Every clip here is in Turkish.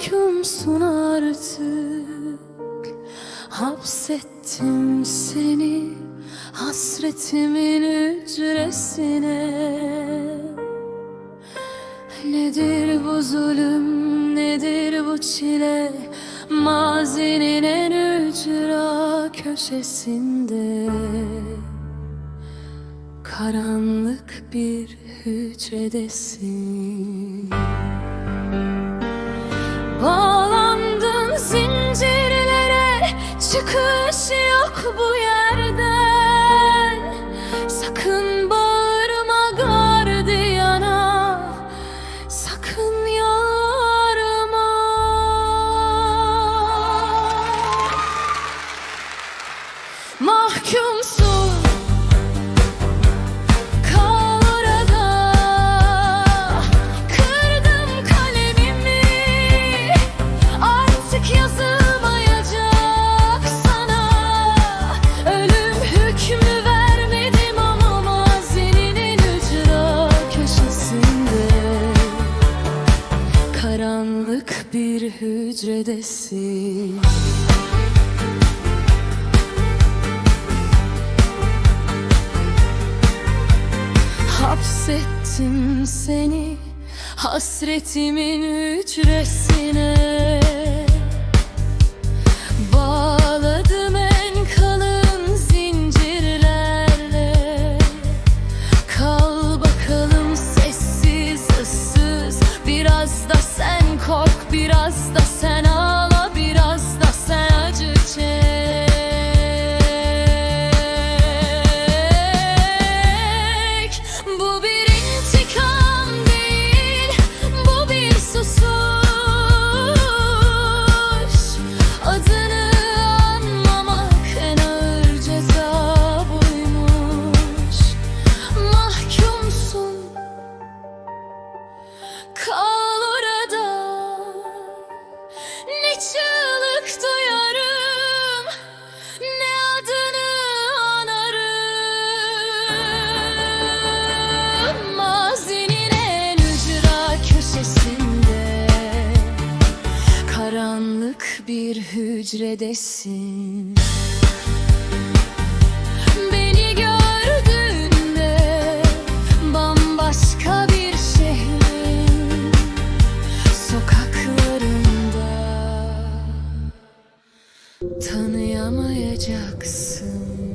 mahkumsun artık. Hapsettim seni hasretimin hücresine. Nedir bu zulüm, nedir bu çile? Mazinin en ücra köşesinde. Karanlık bir hücredesin Çıkış yok bu yerden. Sakın bağırma gardiyana. Sakın yorma Mahkumsun hücredesin. Hapsettim seni hasretimin hücresine hücredesin Beni gördüğünde bambaşka bir şehrin sokaklarında tanıyamayacaksın.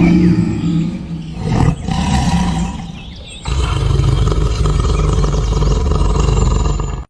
you.